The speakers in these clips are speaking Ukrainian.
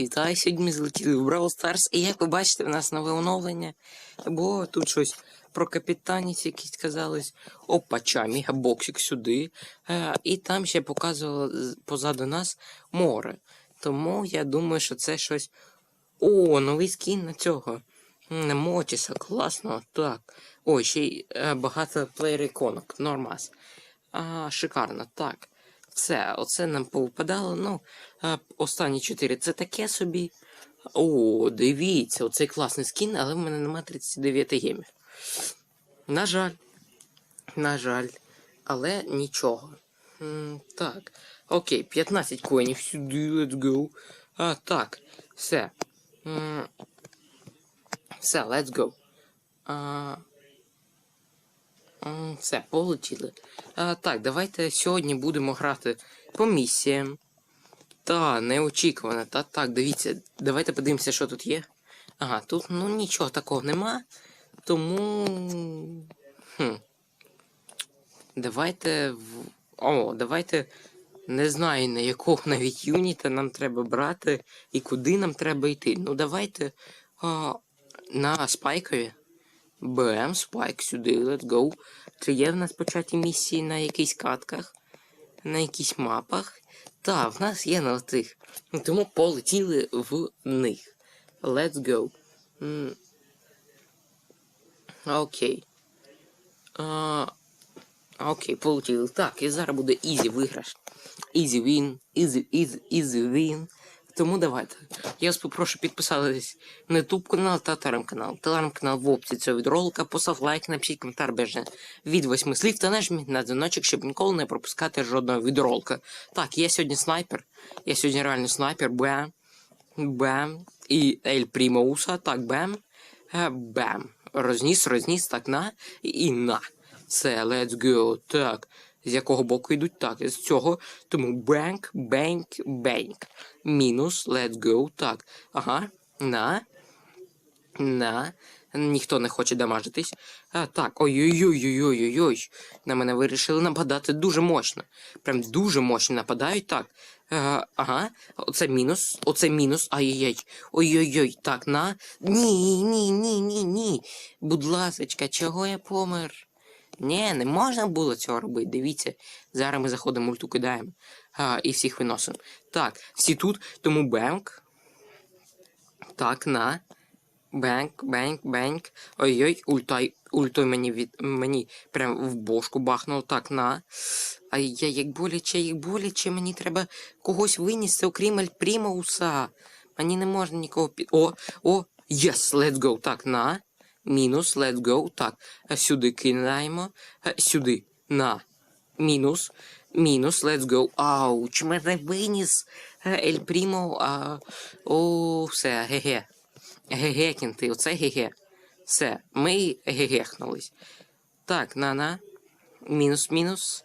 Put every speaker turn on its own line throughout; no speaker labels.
Всіх вітаю, сьогодні ми злетіли в Brawl Stars, і як ви бачите, в нас нове оновлення. Бо тут щось про капітаніць якісь казалось. Опача, мегабоксик сюди. Е, і там ще показувало позаду нас море. Тому я думаю, що це щось. О, новий скін на цього. Мотіса, класно, так. Ой, ще й е, багато плеєр іконок, нормас. А, шикарно, так. Все, оце нам повипадало. Ну, останні чотири це таке собі. О, дивіться, оцей класний скін, але в мене нема 39 гемів. На жаль. На жаль. Але нічого. Так. Окей, 15 коїнів сюди, let's go. А, так, все. Все, let's go. А, все, полетіли. А, так, давайте сьогодні будемо грати по місіям. Та, неочікувано. Та так, дивіться, давайте подивимося, що тут є. Ага, тут ну нічого такого нема. Тому. Хм. Давайте. О, давайте. Не знаю, на якого навіть юніта нам треба брати і куди нам треба йти. Ну, давайте а, на спайкові. БМ спайк сюди, let's go. Чи є в нас початі місії на якихось катках, на якихось мапах? Та, в нас є на тих. Ну, Тому полетіли в них. Let's go. Окей. А, окей, полетіли. Так, і зараз буде ізі виграш. Easy win, easy, easy, easy win. Тому давайте. Я вас попрошу підписатись на YouTube канал та телеграм-канал. Телеграм-канал в описі цього відролика. Постав лайк, напишіть коментар без від восьми слів та нажміть на дзвіночок, щоб ніколи не пропускати жодного відролика. Так, я сьогодні снайпер. Я сьогодні реально снайпер. Бем. Бем. І Ель Примауса. Так, бем. Е, Бем. Розніс, розніс, так на і на. Все, let's go. Так. З якого боку йдуть? Так, з цього. Тому бенк, бенк, бенк. Мінус, let's go. Так. Ага. На. На. Ніхто не хоче дамажитись. А, так, ой-ой-ой-ой-ой-ой. На мене вирішили нападати дуже мощно. Прям дуже мощно нападають. Так. Е, ага. Оце мінус. Оце мінус. Ай-яй-яй. Ой-ой-ой. Так, на. Ні, ні, ні, ні, ні. Будь ласочка, чого я помер? Ні, не можна було цього робити. Дивіться, зараз ми заходимо, мульту кидаємо а, і всіх виносимо. Так, всі тут, тому бенк. Так, на. Бенк, бенк, бенк. Ой-ой, ультай, ультой мені від мені прям в бошку бахнув. Так, на. Ай я як боляче, як боляче, мені треба когось винести, окрім Ель Примауса. Мені не можна нікого під. О, о, yes, let's go. Так, на. Мінус, let's go. Так, сюди кидаємо. Сюди. На. Мінус. Мінус, let's go. Ауч, мене виніс. Е, Ель Прімо. А... О, все, ге-ге. Ге-ге, кінти, оце ге-ге. Все, ми гегехнулись. Так, на-на. Мінус, мінус.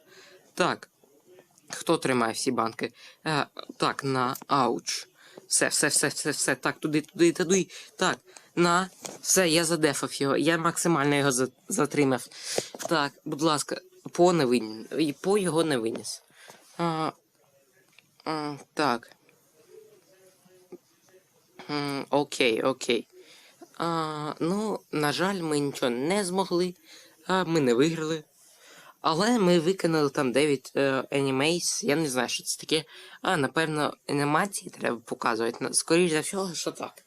Так. Хто тримає всі банки? Е, так, на. Ауч. Все, все, все, все, все. Так, туди, туди, туди. Так, на. Все, я задефав його. Я максимально його за- затримав. Так, будь ласка, по не виніс. По його не виніс. А, а, так. Окей, окей. А, ну, на жаль, ми нічого не змогли. А, ми не виграли. Але ми виконали там 9 е, анімейс. Я не знаю, що це таке. А, напевно, анімації треба показувати. Скоріше за всього, що так.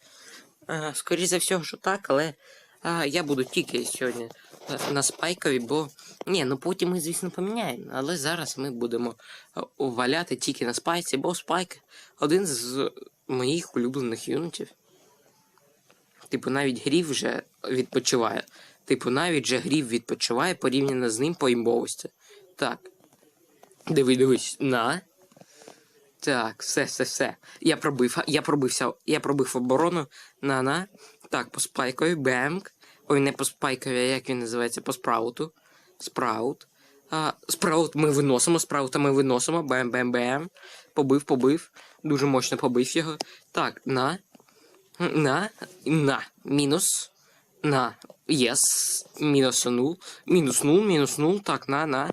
Скоріше за всього, що так, але а, я буду тільки сьогодні е, на спайкові, бо. Ні, ну потім ми, звісно, поміняємо. Але зараз ми будемо е, валяти тільки на спайці, бо спайк один з моїх улюблених юнітів. Типу, навіть грів вже відпочиває. Типу, навіть же грів відпочиває порівняно з ним по імбовості. Так. Диви, дивись. На. Так, все, все, все. Я пробив, я пробився, я пробив оборону. На на. Так, по спайкові, бемк. Ой, не по спайкові, а як він називається? По спрауту. Спраут. А, спраут ми виносимо, спраута ми виносимо. Бем-бем-бем. Побив, побив. Дуже мощно побив його. Так, на. На. На. Мінус. На. Єс. Мінус нул. Мінус нул, мінус нул. Так, на, на.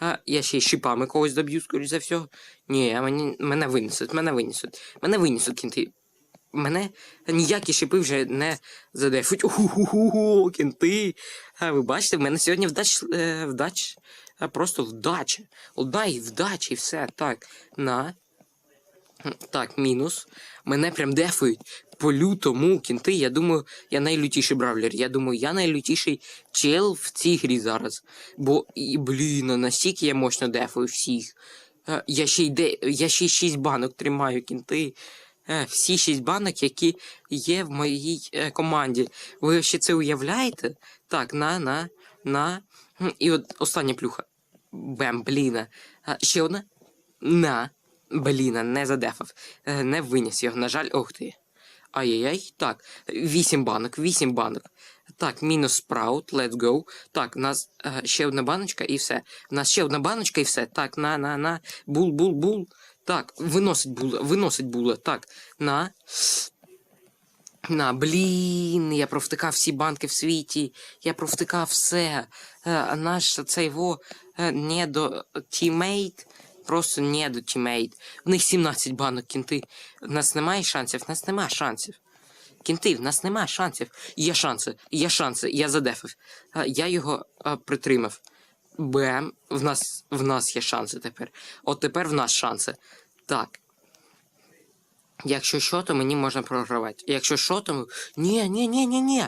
А, я ще й шипами когось доб'ю, скоріш за всього. Ні, мені, мене винесуть, мене винесуть. Мене винесуть кінти. мене ніякі шипи вже не задефуть. Уху, кінти. А ви бачите, в мене сьогодні вдач, е, вдач, просто вдача. Одна і вдача, і все. Так, на. Так, мінус. Мене прям дефають по лютому кінти. Я думаю, я найлютіший бравлер. Я думаю, я найлютіший чел в цій грі зараз. Бо, і, блін, ну, настільки я мощно дефаю всіх. Е, Я ще й де, я ще й 6 банок тримаю кінти. Е, Всі 6 банок, які є в моїй е, команді. Ви ще це уявляєте? Так, на, на, на. І от остання плюха. Бем, бліна. Ще одна. На. Бліна, не задефав. Е, Не виніс його, на жаль, ох ти. Ай-яй-яй. Так, 8 банок, 8 банок. Так, мінус спраут, let's go. Так, у нас е, ще одна баночка і все. У нас ще одна баночка і все. Так, на, на, на. Бул, бул, бул. Так, виносить була, виносить була. Так, на. На, блін, я провтикав всі банки в світі. Я провтикав все. Е, наш цей во е, не до тімейт. Просто не до тімейт. В них 17 банок кінти. В нас немає шансів, в нас немає шансів. Кінти, в нас немає шансів. Є шанси, є шанси, я задефив. Я його а, притримав. Бем, в нас, в нас є шанси тепер. От тепер в нас шанси. Так. Якщо що, то мені можна програвати. Якщо що, то. Ні, ні, ні, ні, ні.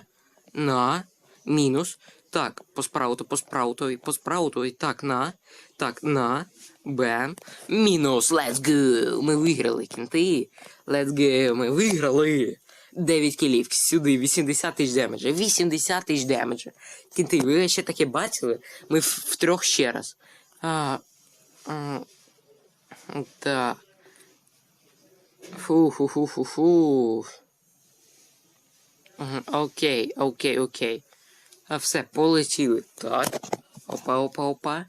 На. Мінус. Так, по спрауту, по спраутові, по спраутові. Так, на. Так, на. Бем. Мінус. Let's go. Ми виграли, кінти. Let's go. Ми виграли. 9 кілів. Сюди. 80 тисяч демеджа. 80 тисяч демеджа. Кінти, ви ще таке бачили? Ми в, втрьох ще раз. А, м, так. Фу-фу-фу-фу-фу. Окей, окей, окей. А все, полетіли. Так. Опа, опа, опа.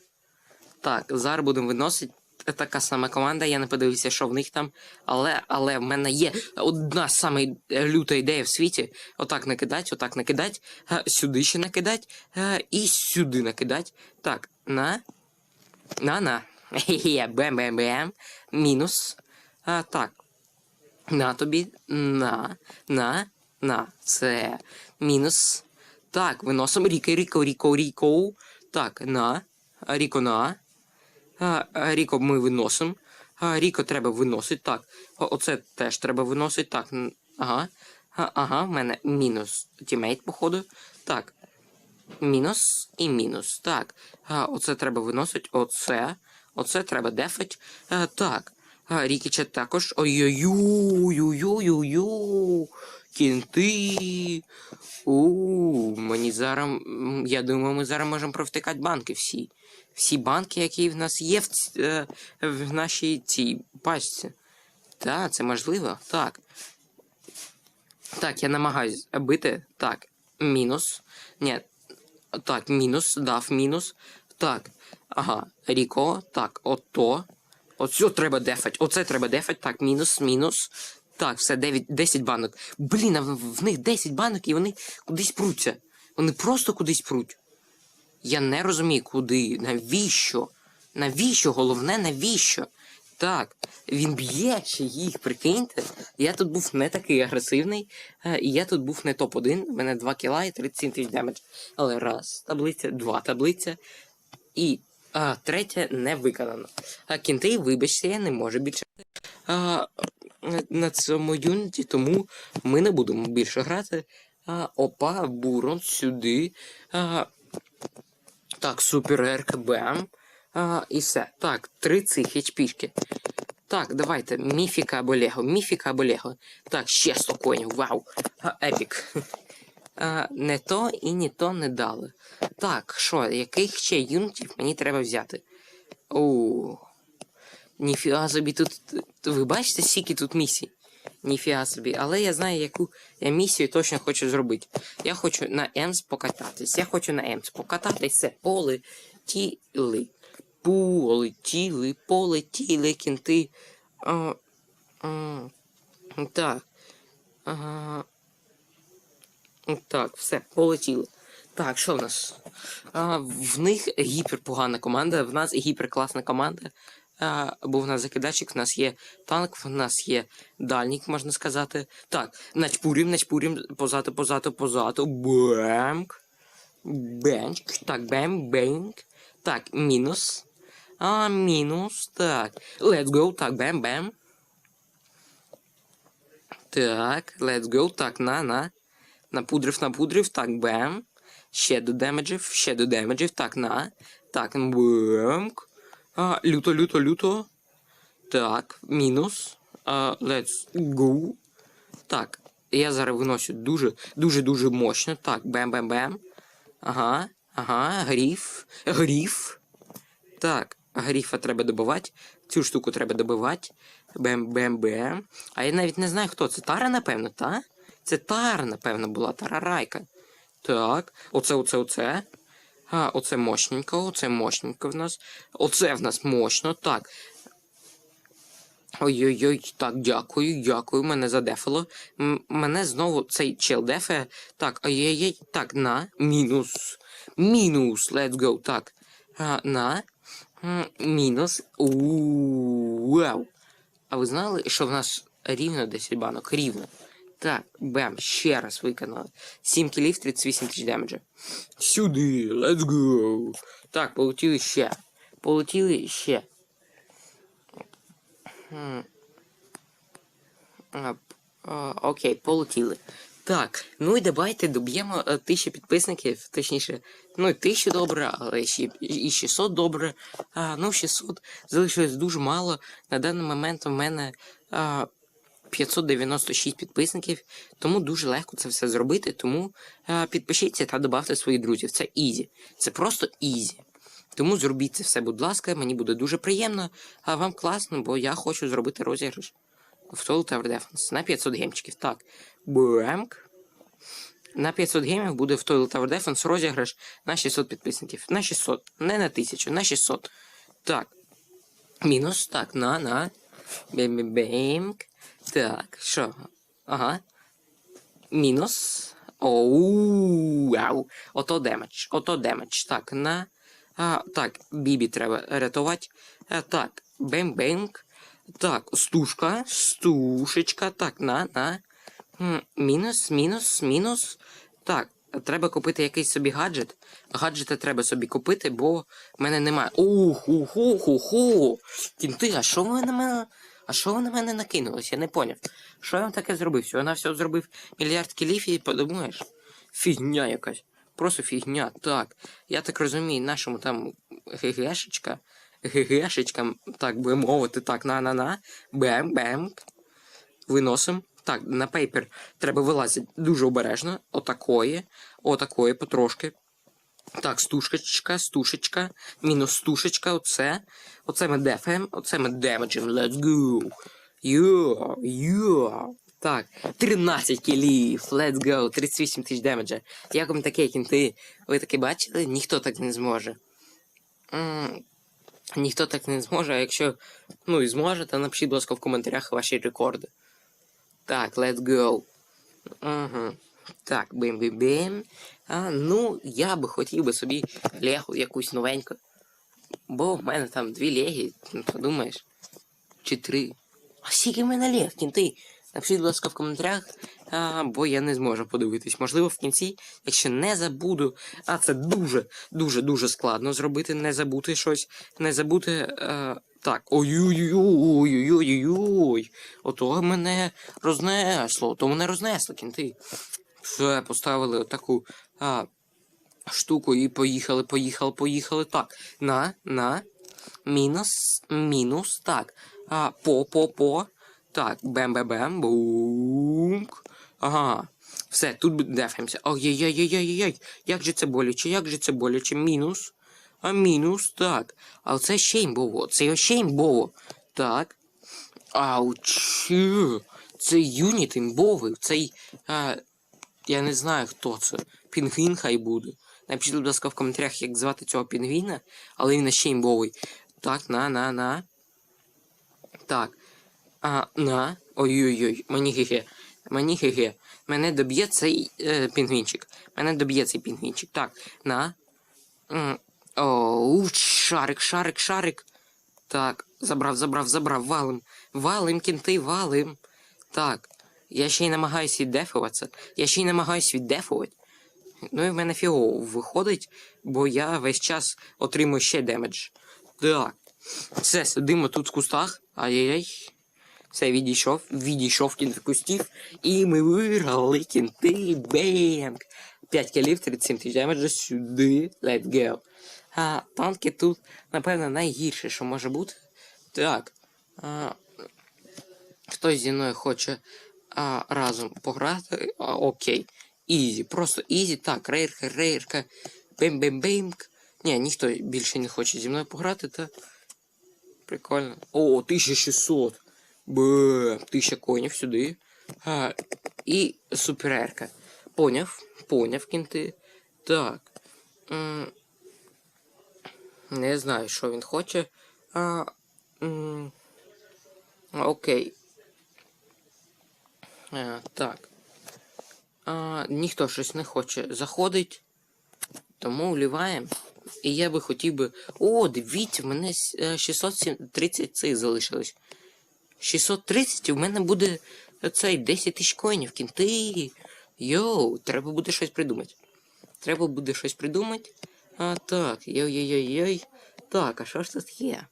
Так, зараз будемо виносити. Така сама команда, я не подивився, що в них там. Але, але в мене є одна сама люта ідея в світі. Отак накидать, отак накидать, а, сюди ще накидать, а, і сюди накидать. Так, на. На-на. Бем-бем-бем. Мінус. А, так. На тобі. На. На. На. Це. Мінус. Так, виносимо Ріко, Ріко, Ріко, Ріко. Так, на. Ріко на. Ріко ми виносимо. Ріко треба виносити. Так. Оце теж треба виносити. Так. Ага. Ага, в мене мінус тімейт, походу. Так. Мінус і мінус. Так. Оце треба виносити. Оце. Оце треба дефать. Так. Рікіча також. Ой-ой-ой-ой-ой-ой-ой. Кінти. У, мені зараз. Я думаю, ми зараз можемо провтикати банки всі. Всі банки, які в нас є в, е, в нашій цій пачці. Так, це можливо. Так. Так, я намагаюсь бити. Так, мінус. Ні. Так, мінус, дав мінус. Так. Ага, Ріко. Так, ото. Оце треба дефать. Оце треба дефать. Так, мінус, мінус. Так, все, 9, 10 банок. Блін, а в них 10 банок і вони кудись пруться. Вони просто кудись пруть. Я не розумію, куди, навіщо? Навіщо? Головне, навіщо? Так, він б'є ще їх, прикиньте. Я тут був не такий агресивний, е, і я тут був не топ-1. У мене 2 кіла і 37 тисяч демедж. Але раз, таблиця, два таблиця. І а, третє не виконано. А кінти, вибачте, я не можу більше а, на цьому юніті, тому ми не будемо більше грати. А, опа, бурон сюди. А, так, супер РКБ. А, і все. Так, три цих хечпішки. Так, давайте. Міфіка або Лего. Міфіка або Лего. Так, ще 100 конів. Вау. А, епік. А, не то і ні то не дали. Так, що, яких ще юнітів мені треба взяти? Оу. Ніфіга собі тут. Ви бачите, скільки тут місій? Ніфіга собі. Але я знаю, яку я місію точно хочу зробити. Я хочу на Емс покататись. Я хочу на Емс покататись. Це полетіли. Полетіли, полетіли, кінти. А, а, так. Ага. Так, все, полетіли. Так, що в нас? А, в них гіперпогана команда, в нас гіперкласна команда. Бо в нас закидачик, в нас є танк, в нас є дальнік, можна сказати. Так, начпурім, начпурім, позаду, позаду, позаду. Бемк. Бенч. Так, бем, бенк. Так, мінус. А, мінус. Так. Let's go. Так, бем, бем. Так, let's go. Так, на, на. Напудрив, напудрив. Так, бем. Ще до демеджів, ще до демеджів. Так, на. Так, бемк. А, люто, люто, люто. Так, мінус. А, let's go. Так, я зараз виношу дуже, дуже, дуже мощно. Так, бем-бем-бем. Ага, ага, гріф. Гріф. Так, гріфа треба добивати. Цю штуку треба добивати. Бем-бем-бем. А я навіть не знаю, хто це. Тара, напевно, та? Це Тара, напевно, була, Тарарайка. Так, оце, оце, оце. А, оце мощненько, оце мощненько в нас. Оце в нас мощно. Так. Ой-ой-ой, так, дякую, дякую, мене задефало. М- мене знову цей чел дефе. Так, ой-ой-ой, так, на, мінус. Мінус, let's go, так. А, на. Мінус. У Вау. А ви знали, що в нас рівно 10 банок? Рівно. Так, бем, ще раз виконали. 7 кілів, 38 тисяч демеджа. Сюди, let's go. Так, полетіли ще. Полетіли ще. А, окей, полетіли. Так, ну і давайте доб'ємо е, тисячу підписників, точніше, ну і тисячу добре, але ще і 600 добре. А, ну, 600 залишилось дуже мало. На даний момент у мене а, 596 підписників, тому дуже легко це все зробити. Тому а, підпишіться та додавте своїх друзів. Це ізі. Це просто ізі. Тому зробіть це все, будь ласка, мені буде дуже приємно, а вам класно, бо я хочу зробити розіграш в Total Tower Defense на 500 гемчиків. Так, Бемк. На 500 гемів буде в Total Tower Defense розіграш на 600 підписників. На 600, не на 1000, на 600. Так. Мінус, так, на, на. Бем-бем-бемк. Так, що? Ага. Мінус. Оу, ау. Ото демедж. Ото демедж. Так, на. А, так, Бібі треба рятувати. А, так, бем-бенк. Так, стушка, стушечка. Так, на, на. Мінус, мінус, мінус. Так, треба купити якийсь собі гаджет. Гаджета треба собі купити, бо в мене немає. Ух, ух, ух, ух, ух. Кінти, а що ви на мене? А що ви на мене накинулись? Я не поняв. Що я вам таке зробив? Що вона все зробив мільярд кілів і подумаєш? Фігня якась. Просто фігня. Так. Я так розумію, нашому там ГГшечка. ГГшечкам, так би мовити, так, на-на-на. Бем-бем. Виносим. Так, на пейпер треба вилазити дуже обережно. Отакої. Отакої потрошки. Так, стушечка, стушечка, мінус стушечка, оце. Оце ми дефаємо, оце ми демеджим. Let's go. Йо, йо. Так, 13 кілів, let's go, 38 тисяч демеджа. Як вам таке кінти? Ви таке бачили? Ніхто так не зможе. М, Ніхто так не зможе, а якщо ну і зможе, то напишіть, будь ласка, в коментарях ваші рекорди. Так, let's go. Угу. Так, бим-бим-бим. А, ну, я би хотів би собі легу якусь новеньку. Бо в мене там дві леги, ну, подумаєш. Чи три. А скільки в мене лег, кінти? Напишіть, будь ласка, в коментарях, а, бо я не зможу подивитись. Можливо, в кінці, якщо не забуду, а це дуже, дуже, дуже складно зробити, не забути щось, не забути. А, так, ой-ой-ой-ой-ой-ой-ой. Ото мене рознесло, ото мене рознесло, кінти. Все, поставили отаку а, штуку і поїхали, поїхали, поїхали. Так, на, на. Мінус, мінус, так. А, по, по, по. Так, бем-бем-бем, бумк. Ага. Все, тут дефаємося. Ой-ой-ой-ой-ой-ой. Як же це боляче, як же це боляче? Мінус. А мінус, так. А це ще імбово. Це ще імбово. Так. Ауч. Це юніт імбовий. Цей. А, я не знаю, хто це. Пінгвін хай буде. Напишіть, будь ласка, в коментарях, як звати цього пінгвіна, але він ще імбовий. Так, на, на, на. Так. А, на. Ой-ой-ой, мені гіге. Мені хе-хе. Мене доб'є цей е, пінгвінчик. Мене доб'є цей пінгвінчик. Так, на. М, О, шарик, шарик, шарик. Так, забрав, забрав, забрав, валим. Валим, кінти, валим. Так. Я ще й намагаюся віддефуватися. Я ще й намагаюся віддефувати. Ну і в мене фігово виходить, бо я весь час отримую ще демедж. Так. Все, сидимо тут в кустах. Ай-яй-яй. Все, відійшов, відійшов кінт кустів, і ми виграли кінти бенг. 5 кілів, 37 тисяч демеджа сюди. Let's go. А, танки тут, напевно, найгірше, що може бути. Так. А, хтось зі мною хоче а, разом пограти. А, окей. Ізі, просто ізі. Так, рейрка, рейрка. Бим-бим-бим. Ні, ніхто більше не хоче зі мною пограти, та. Прикольно. О, 1600. Б, 1000 конів сюди. А, і суперерка. Поняв, поняв кінти. Так. Не знаю, що він хоче. А, м, окей. А, так. А, ніхто щось не хоче заходить. Тому вливаємо. І я би хотів би. О, дивіться, в мене е, 630 цих залишилось. 630 і в мене буде цей 10 тисяч коїнів. Кінти. Йоу, треба буде щось придумати. Треба буде щось придумати. А так, йой-йой-йой-йой. Так, а що ж тут є?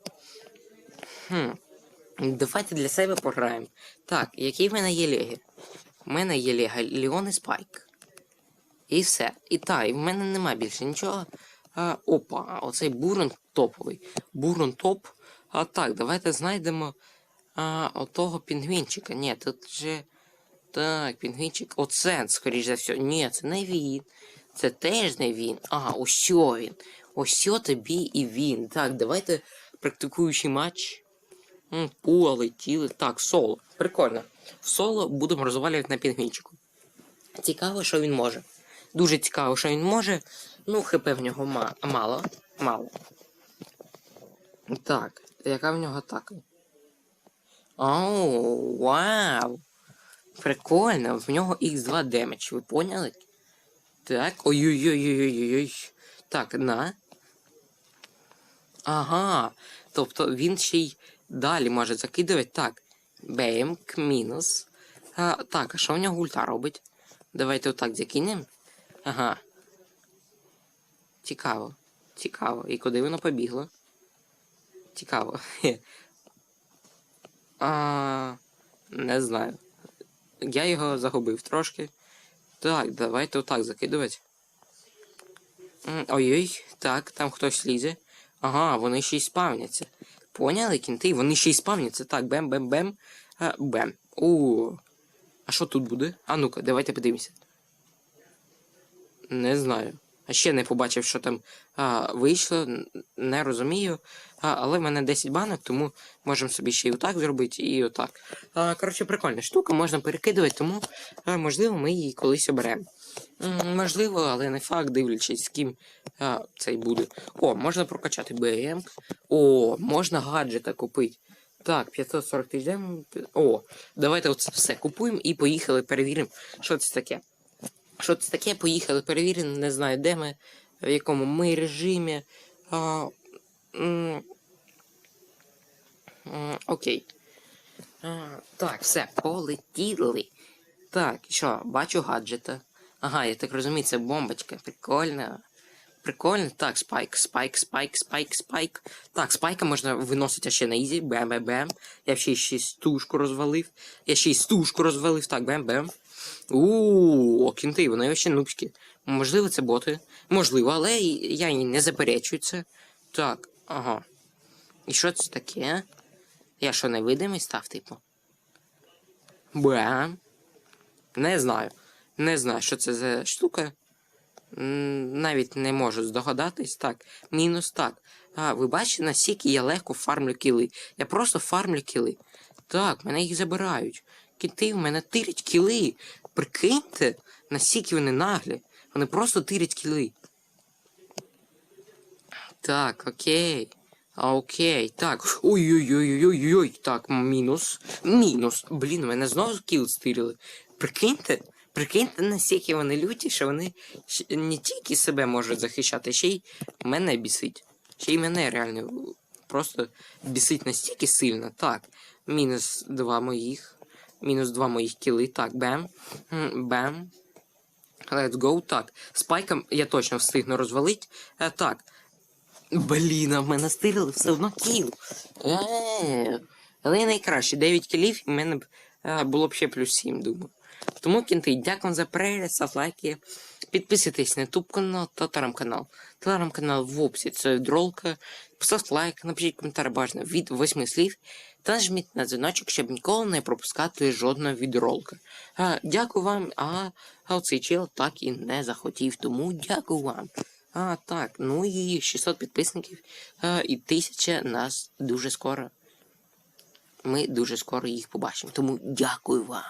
Хм. Давайте для себе пограємо. Так, які в мене є леги? У мене є лего Леон і Спайк. І все. І та, і в мене нема більше нічого. А, опа, оцей бурон топовий. Бурон топ. А так, давайте знайдемо а, отого пінгвінчика. Ні, тут же. Так, пінгвінчик. Оце, скоріш за все. Ні, це не він. Це теж не він. А, ось що він. Ось що тобі і він. Так, давайте практикуючий матч. М, Полетіли. Так, соло. Прикольно. В соло будемо розвалювати на пінгвінчику. Цікаво, що він може. Дуже цікаво, що він може. Ну, хп в нього ма- мало. Мало. Так, яка в нього атака? Оу, вау! Прикольно, в нього Х2 демедж, ви поняли? Так, ой-ой-ой-ой-ой-ой. Так, на. Ага. Тобто він ще й далі може закидувати. Так. Бемк, мінус. А, так, а що в нього ульта робить? Давайте отак закинемо. Ага. Цікаво. Цікаво. І куди воно побігло? Цікаво. А, не знаю. Я його загубив трошки. Так, давайте отак закидувати. Ой-ой, так, там хтось лізе. Ага, вони ще й спавняться. Поняли, кінти? Вони ще й спавняться. Так, бем-бем-бем. Бем. У. А що тут буде? А ну-ка, давайте подивимося. Не знаю. А ще не побачив, що там а, вийшло, не розумію. А, але в мене 10 банок, тому можемо собі ще й отак зробити, і отак. А, коротше, прикольна штука, можна перекидувати, тому а, можливо ми її колись оберемо. Можливо, але не факт, дивлячись, з ким а, цей буде. О, можна прокачати БМ. О, можна гаджета купити. Так, 540 тисяч. О, давайте оце все купуємо і поїхали, перевіримо, що це таке. Що це таке? Поїхали, перевірено, не знаю, де ми, в якому ми режимі. А, м, м, окей. А, так, все, полетіли. Так, що, бачу гаджета. Ага, я так розумію, це бомбочка. Прикольно. Прикольно. Так, спайк, спайк, спайк, спайк, спайк. Так, спайка можна виносити ще на ізі. Бем-бем-бем. Я ще ще стужку розвалив. Я ще й стужку розвалив. Так, бем-бем. Ууу, кінти, вони ще нубські. Можливо, це боти. Можливо, але я і не заперечую це. Так, ага. І що це таке? Я що, невидимий став, типу? Бем. Не знаю. Не знаю, що це за штука. Навіть не можу здогадатись. Так, мінус так. А, ви бачите, наскільки я легко фармлю кіли. Я просто фармлю кіли. Так, мене їх забирають. Кіти в мене тирять кіли. Прикиньте, наскільки вони наглі. Вони просто тирять кіли. Так, окей. Окей, так. Ой-ой-ой-ой-ой. Так, мінус. Мінус. Блін, мене знову кіл стирили. Прикиньте, прикиньте, настільки вони люті, що вони не тільки себе можуть захищати, ще й мене бісить. Ще й мене реально просто бісить настільки сильно. Так, мінус два моїх. Мінус два моїх кіли. Так, бем. Бем. Let's go. Так. Спайком я точно встигну розвалити. Е, так. Блін, а в мене стирили все одно кіл. Е, Але найкраще 9 кілів, і в мене е, було б ще плюс 7, думаю. Тому кінти, дякую за перегляд, став лайки. Підписуйтесь на YouTube канал та телеграм-канал. Телеграм-канал в описі це дролка. Поставте лайк, напишіть коментар бажано від 8 слів та нажміть на дзвіночок, щоб ніколи не пропускати жодного відролка. А, дякую вам, а, а оцей чел так і не захотів, тому дякую вам. А, так, ну і 600 підписників а, і 1000 нас дуже скоро. Ми дуже скоро їх побачимо. Тому дякую вам.